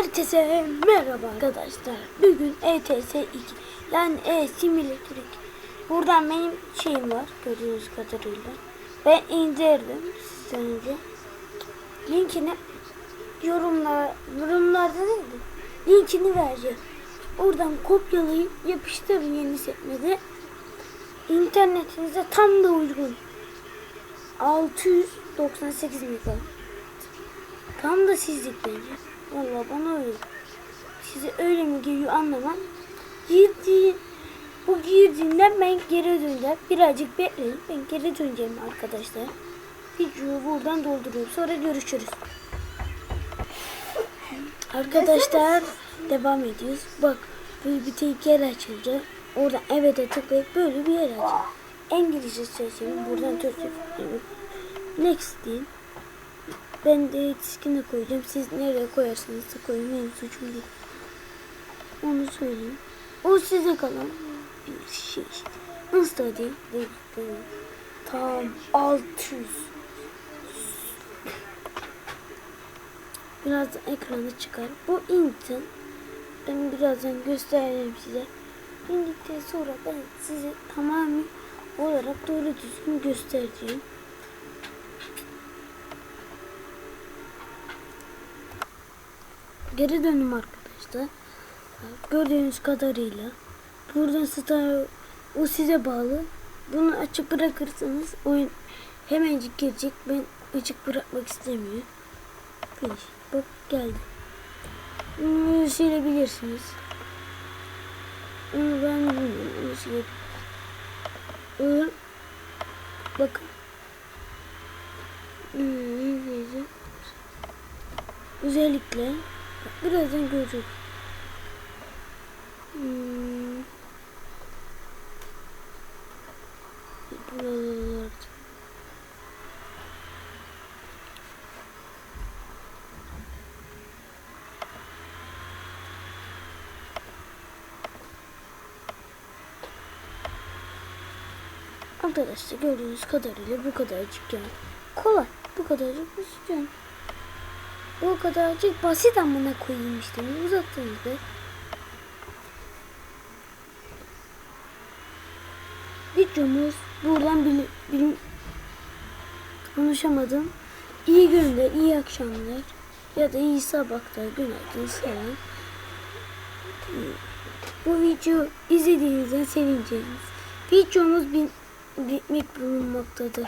Herkese merhaba arkadaşlar. Bugün ETS 2 yani e simülatör 2. Buradan benim şeyim var gördüğünüz kadarıyla. Ben indirdim sizden önce. Linkini yorumlar yorumlarda değil de linkini vereceğim. Oradan kopyalayıp yapıştırın yeni sekmede. İnternetinize tam da uygun. 698 MB. Tam da sizlik bence. Valla bana öyle. Size öyle mi geliyor anlamam. Girdi, bu girdiğinden ben geri döneceğim. Birazcık bekleyin. Ben geri döneceğim arkadaşlar. Videoyu buradan dolduruyorum. Sonra görüşürüz. Arkadaşlar devam ediyoruz. Bak böyle bir tek yer açılacak. Oradan evet'e tıklayıp böyle bir yer açacak. İngilizce seçelim. Buradan Türkçe. Next deyin. Ben de yetişkine koyacağım. Siz nereye koyarsanız da koyun. Benim suçum değil. Onu söyleyeyim. O size kalan bir şey. Nasıl da değil. değil, değil. Tam 600. Birazdan ekrana çıkar. Bu Intel. Ben birazdan göstereceğim size. İndikten sonra ben size tamamen olarak doğru düzgün göstereceğim. Geri dönüm arkadaşlar. Gördüğünüz kadarıyla buradan star o size bağlı. Bunu açık bırakırsanız oyun hemencik girecek. Ben açık bırakmak istemiyorum. Bak geldi. Bunu silebilirsiniz. Onu ben bilmiyorum. Onu silebilirim. Bakın. Hmm? Özellikle bak, birazdan görecek. Hmm. Buralarda. Arkadaşlar gördüğünüz kadarıyla bu kadarcık yani. Kolay. Bu kadarcık basit yani. Bu kadarcık basit amına koyayım işte. Uzattınız be. Videomuz buradan bil, bil, konuşamadım. İyi günler, iyi akşamlar ya da iyi sabahlar, günaydın, selam. Bu video izlediğinizden sevineceğiniz. Videomuz bitmek bulunmaktadır.